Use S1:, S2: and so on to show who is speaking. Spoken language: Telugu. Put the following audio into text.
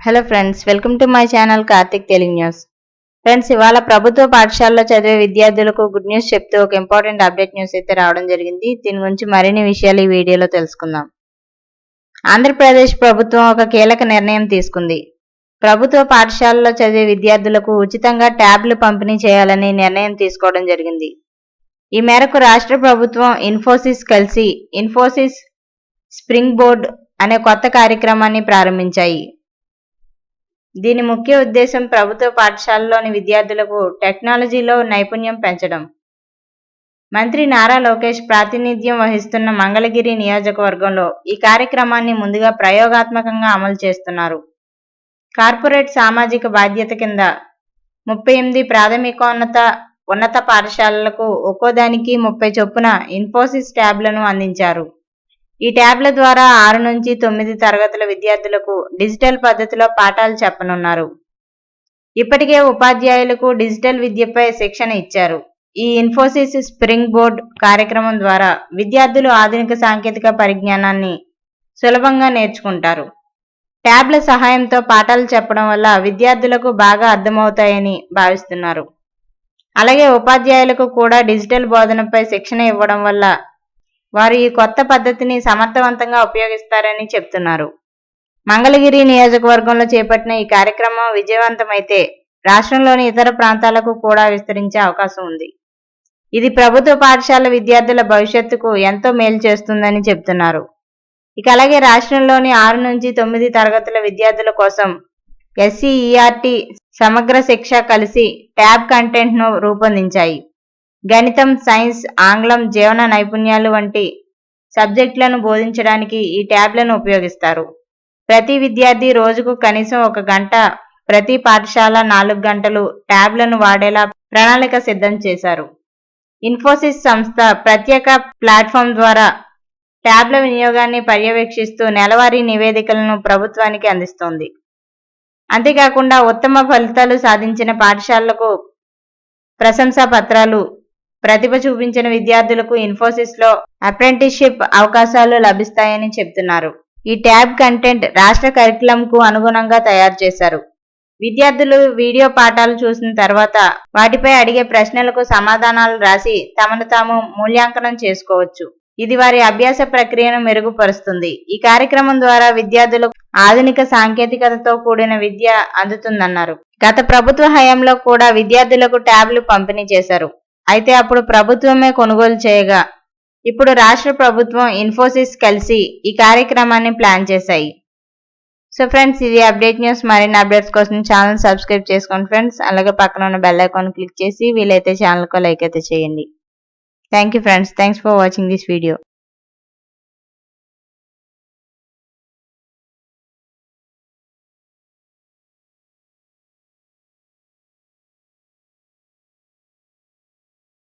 S1: Hello friends welcome to my channel Karthik Telugu news friends ఇవాళ ప్రభుత్వ పాఠశాలలో చదివే విద్యార్థులకు గుడ్ న్యూస్ చెప్తూ ఒక ఇంపార్టెంట్ అప్డేట్ న్యూస్ అయితే రావడం జరిగింది. దీని గురించి మరిన్ని విషయాలు ఈ వీడియోలో తెలుసుకుందాం. ఆంధ్రప్రదేశ్ ప్రభుత్వం ఒక కీలక నిర్ణయం తీసుకుంది. ప్రభుత్వ పాఠశాలలో చదివే విద్యార్థులకు ఉచితంగా ట్యాబ్లు పంపిణీ చేయాలని నిర్ణయం తీసుకోవడం జరిగింది. ఈ మేరకు రాష్ట్ర ప్రభుత్వం ఇన్ఫోసిస్ కలిసి ఇన్ఫోసిస్ స్ప్రింగ్ బోర్డ్ అనే కొత్త కార్యక్రమాన్ని ప్రారంభించాయి. దీని ముఖ్య ఉద్దేశం ప్రభుత్వ పాఠశాలలోని విద్యార్థులకు టెక్నాలజీలో నైపుణ్యం పెంచడం. మంత్రి నారా లోకేష్ ప్రాతినిధ్యం వహిస్తున్న మంగళగిరి నియోజకవర్గంలో ఈ కార్యక్రమాన్ని ముందుగా ప్రయోగాత్మకంగా అమలు చేస్తున్నారు. కార్పొరేట్ సామాజిక బాధ్యత కింద ముప్పై ఎనిమిది ప్రాథమికోన్నత ఉన్నత పాఠశాలలకు ఒక్కోదానికి ముప్పై చొప్పున ఇన్ఫోసిస్ ట్యాబ్లను అందించారు. ఈ ట్యాబ్ల ద్వారా ఆరు నుంచి తొమ్మిది తరగతుల విద్యార్థులకు డిజిటల్ పద్ధతిలో పాఠాలు చెప్పనున్నారు. ఇప్పటికే ఉపాధ్యాయులకు డిజిటల్ విద్యపై శిక్షణ ఇచ్చారు. ఈ ఇన్ఫోసిస్ స్ప్రింగ్ బోర్డ్ కార్యక్రమం ద్వారా విద్యార్థులు ఆధునిక సాంకేతిక పరిజ్ఞానాన్ని సులభంగా నేర్చుకుంటారు. ట్యాబ్ల సహాయంతో పాఠాలు చెప్పడం వల్ల విద్యార్థులకు బాగా అర్థమవుతాయని భావిస్తున్నారు. అలాగే ఉపాధ్యాయులకు కూడా డిజిటల్ బోధనపై శిక్షణ ఇవ్వడం వల్ల వారు ఈ కొత్త పద్ధతిని సమర్థవంతంగా ఉపయోగిస్తారని చెప్తున్నారు. మంగళగిరి నియోజకవర్గంలో చేపట్టిన ఈ కార్యక్రమం విజయవంతమైతే రాష్ట్రంలోని ఇతర ప్రాంతాలకు కూడా విస్తరించే అవకాశం ఉంది. ఇది ప్రభుత్వ పాఠశాల విద్యార్థుల భవిష్యత్తుకు ఎంతో మేలు చేస్తుందని చెప్తున్నారు. ఇక అలాగే రాష్ట్రంలోని ఆరు నుంచి తొమ్మిది తరగతుల విద్యార్థుల కోసం ఎస్సీఈఆర్టీ సమగ్ర శిక్ష కలిసి ట్యాబ్ కంటెంట్ను రూపొందించాయి. గణితం సైన్స్ ఆంగ్లం జీవన నైపుణ్యాలు వంటి సబ్జెక్టులను బోధించడానికి ఈ ట్యాబ్లను ఉపయోగిస్తారు. ప్రతి విద్యార్థి రోజుకు కనీసం ఒక గంట ప్రతి పాఠశాల నాలుగు గంటలు ట్యాబ్లను వాడేలా ప్రణాళిక సిద్ధం చేశారు. ఇన్ఫోసిస్ సంస్థ ప్రత్యేక ప్లాట్ఫామ్ ద్వారా ట్యాబ్ల వినియోగాన్ని పర్యవేక్షిస్తూ నెలవారీ నివేదికలను ప్రభుత్వానికి అందిస్తోంది. అంతేకాకుండా ఉత్తమ ఫలితాలు సాధించిన పాఠశాలలకు ప్రశంసా పత్రాలు ప్రతిభ చూపించిన విద్యార్థులకు ఇన్ఫోసిస్లో అప్రెంటిస్షిప్ అవకాశాలు లభిస్తాయని చెప్తున్నారు. ఈ ట్యాబ్ కంటెంట్ రాష్ట్ర కరికులం కు అనుగుణంగా తయారు చేశారు. విద్యార్థులు వీడియో పాఠాలు చూసిన తర్వాత వాటిపై అడిగే ప్రశ్నలకు సమాధానాలు రాసి తమను తాము మూల్యాంకనం చేసుకోవచ్చు. ఇది వారి అభ్యాస ప్రక్రియను మెరుగుపరుస్తుంది. ఈ కార్యక్రమం ద్వారా విద్యార్థులకు ఆధునిక సాంకేతికతతో కూడిన విద్య అందుతుందన్నారు. గత ప్రభుత్వ హయాంలో కూడా విద్యార్థులకు ట్యాబ్లు పంపిణీ చేశారు. అయితే అప్పుడు ప్రభుత్వమే కొనుగోలు చేయగా ఇప్పుడు రాష్ట్ర ప్రభుత్వం ఇన్ఫోసిస్ కలిసి ఈ కార్యక్రమాన్ని ప్లాన్ చేశాయి. సో ఫ్రెండ్స్ ఇది అప్డేట్ న్యూస్. మరిన్ని అప్డేట్స్ కోసం ఛానల్ సబ్స్క్రైబ్ చేసుకోండి ఫ్రెండ్స్. అలాగే పక్కన ఉన్న బెల్ ఐకాన్ క్లిక్ చేసి వీలైతే ఛానల్కు లైక్ అయితే చేయండి. Thank you friends. Thanks for watching this video.